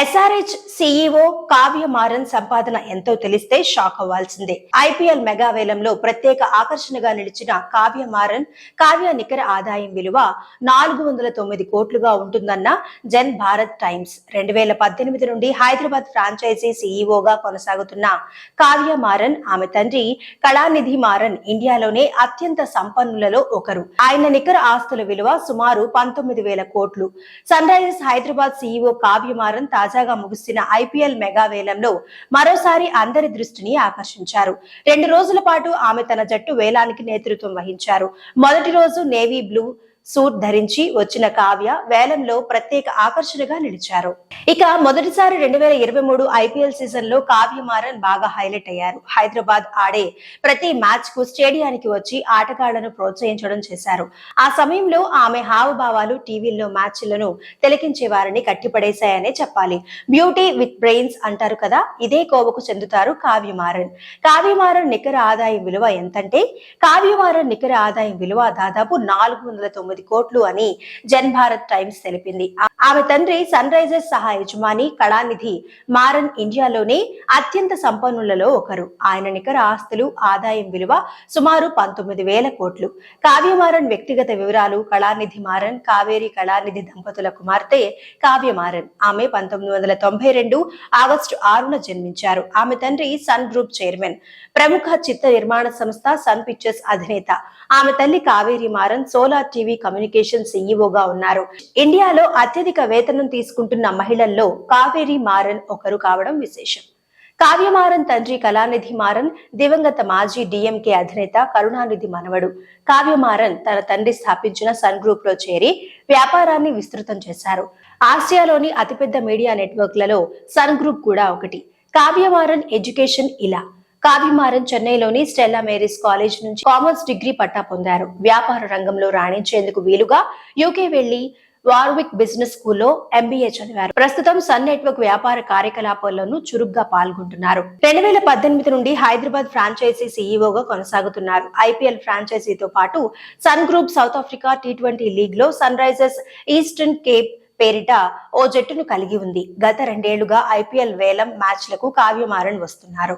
SRH CEO Kavya Maran సంపాదన ఎంతో తెలిస్తే షాక్ అవ్వాల్సిందే. ఐపీఎల్ మెగా వేలంలో ప్రత్యేక ఆకర్షణగా నిలిచిన కావ్య మారన్ కావ్య నికర ఆదాయం విలువ నాలుగు వందల తొమ్మిది కోట్లుగా ఉంటుందన్న జన్ భారత్ టైమ్స్. రెండు వేల పద్దెనిమిది నుండి హైదరాబాద్ ఫ్రాంచైజీ సీఈఓగా కొనసాగుతున్న కావ్య మారన్ ఆమె తండ్రి కళానిధి మారన్ ఇండియాలోనే అత్యంత సంపన్నులలో ఒకరు. ఆయన నికర ఆస్తుల విలువ సుమారు పంతొమ్మిది వేల కోట్లు. Sunrisers Hyderabad CEO Kavya Maran తాజాగా ముగిసిన ఐపీఎల్ మెగా వేలంలో మరోసారి అందరి దృష్టిని ఆకర్షించారు. రెండు రోజుల పాటు ఆమె తన జట్టు వేలానికి నేతృత్వం వహించారు. మొదటి రోజు నేవీ బ్లూ సూట్ ధరించి వచ్చిన కావ్య వేలంలో ప్రత్యేక ఆకర్షణగా నిలిచారు. ఇక మొదటిసారి రెండు వేల ఇరవై మూడు ఐపీఎల్ సీజన్లో కావ్య మారన్ బాగా హైలైట్ అయ్యారు. హైదరాబాద్ ఆడే ప్రతి మ్యాచ్కు స్టేడియానికి వచ్చి ఆటగాళ్ళను ప్రోత్సహించడం చేశారు. ఆ సమయంలో ఆమె హావభావాలు టీవీల్లో మ్యాచ్లను తిలకించే వారిని కట్టిపడేశాయనే చెప్పాలి. బ్యూటీ విత్ బ్రెయిన్స్ అంటారు కదా ఇదే కోవకు చెందుతారు కావ్యమారన్ కావ్యమారన్ నికర ఆదాయం విలువ ఎంతంటే కావ్యమారన్ నికర ఆదాయం విలువ దాదాపు నాలుగు వందల తొమ్మిది కోట్లు అని జన్ భారత్ టైమ్స్ తెలిపింది. ఆమె తండ్రి సన్ రైజర్స్ సహా యజమాని కళానిధి మారన్ ఇండియాలోనే అత్యంత సంపన్నులలో ఒకరు. ఆయన నికర ఆస్తులు ఆదాయం విలువ సుమారు పంతొమ్మిది వేల కోట్లు. కావ్యమారన్ వ్యక్తిగత వివరాలు కళానిధి మారన్ కావేరి కళానిధి దంపతుల కుమార్తె కావ్యమారన్. ఆమె పంతొమ్మిది వందల తొంభై రెండు ఆగస్టు ఆరున జన్మించారు. ఆమె తండ్రి సన్ గ్రూప్ చైర్మన్ ప్రముఖ చిత్ర నిర్మాణ సంస్థ సన్ పిక్చర్స్ అధినేత. ఆమె తల్లి Kaveri Maran solar TV communication సీఈఓగా ఉన్నారు. ఇండియాలో అత్యధిక వేతనం తీసుకుంటున్న మహిళల్లో కావేరి మారన్ ఒకరు కావడం విశేషం. కావ్యమారన్ తండ్రి కళానిధి మారన్ దివంగత మాజీ డిఎంకే అధినేత కరుణానిధి మనవడు. కావ్యమారన్ తన తండ్రి స్థాపించిన సన్ గ్రూప్లో చేరి వ్యాపారాన్ని విస్తృతం చేశారు. ఆసియాలోని అతిపెద్ద మీడియా నెట్వర్క్లలో సన్ గ్రూప్ కూడా ఒకటి. కావ్యమారన్ ఎడ్యుకేషన్ ఇలా. కాభిమారన్ చెన్నైలోని స్టెల్లా మేరీస్ కాలేజ్ నుంచి కామర్స్ డిగ్రీ పట్టా పొందారు. వ్యాపార రంగంలో రాణించేందుకు వీలుగా యూకే వెళ్ళి వార్విక్ బిజినెస్ స్కూల్లో ఎంబీఏ చదివారు. ప్రస్తుతం సన్ నెట్వర్క్ వ్యాపార కార్యకలాపాల్లోనూ చురుగ్గా పాల్గొంటున్నారు. రెండు వేల పద్దెనిమిది నుండి హైదరాబాద్ ఫ్రాంచైజీ సీఈఓగా కొనసాగుతున్నారు. ఐపీఎల్ ఫ్రాంచైజీతో పాటు Sun group South Africa T twenty లీగ్లో సన్ రైజర్స్ ఈస్టర్న్ కేప్ పేరిట ఓ జట్టును కలిగి ఉంది. గత రెండేళ్ళుగా ఐపీఎల్ వేలం మ్యాచ్లకు కావ్యమారన్ వస్తున్నారు.